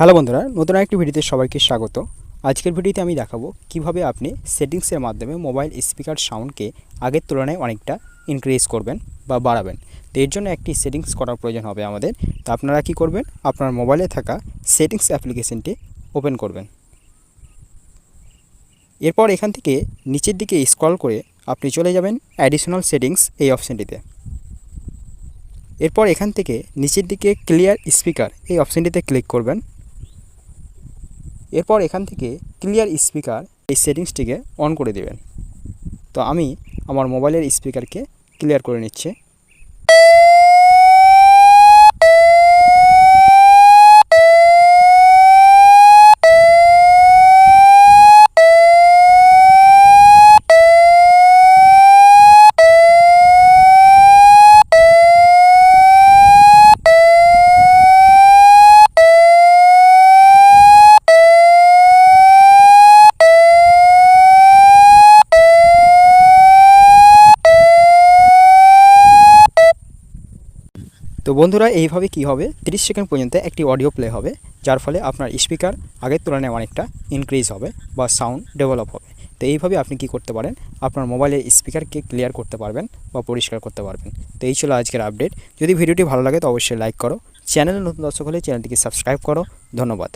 Hello বন্ধুরা, নতুন একটি ভিডিওতে সবাইকে স্বাগত। আজকের ভিডিওতে আমি দেখাবো কীভাবে আপনি সেটিংসের মাধ্যমে মোবাইল স্পিকার সাউন্ডকে আগের তুলনায় অনেকটা ইনক্রিজ করবেন বা বাড়াবেন। তো এর জন্য একটি সেটিংস করার প্রয়োজন হবে আমাদের। তো আপনারা কি করবেন? আপনার মোবাইলে থাকা সেটিংস অ্যাপ্লিকেশনটি ওপেন করবেন। এরপর এখান থেকে নিচের দিকে স্ক্রল করে আপনি চলে যাবেন অ্যাডিশনাল সেটিংস এই অপশানটিতে। এরপর এখান থেকে নিচের দিকে ক্লিয়ার স্পিকার এই অপশানটিতে ক্লিক করবেন। এরপর এখান থেকে ক্লিয়ার স্পিকার এই সেটিংসটিকে অন করে দেবেন। তো আমি আমার মোবাইলের স্পিকারকে ক্লিয়ার করে নিচ্ছি। তো বন্ধুরা, এইভাবে কি হবে? 30 সেকেন্ড পর্যন্ত একটি অডিও প্লে হবে, যার ফলে আপনার স্পিকার আগের তুলনায় অনেকটা ইনক্রিজ হবে বা সাউন্ড ডেভেলপ হবে। তো এইভাবে আপনি কি করতে পারেন? আপনার মোবাইলের স্পিকারকে ক্লিয়ার করতে পারবেন বা পরিষ্কার করতে পারবেন। তো এই ছিল আজকের আপডেট যদি ভিডিওটি ভালো লাগে তো অবশ্যই লাইক করো। চ্যানেলে নতুন দর্শক হলে চ্যানেলটিকে সাবস্ক্রাইব করো। ধন্যবাদ।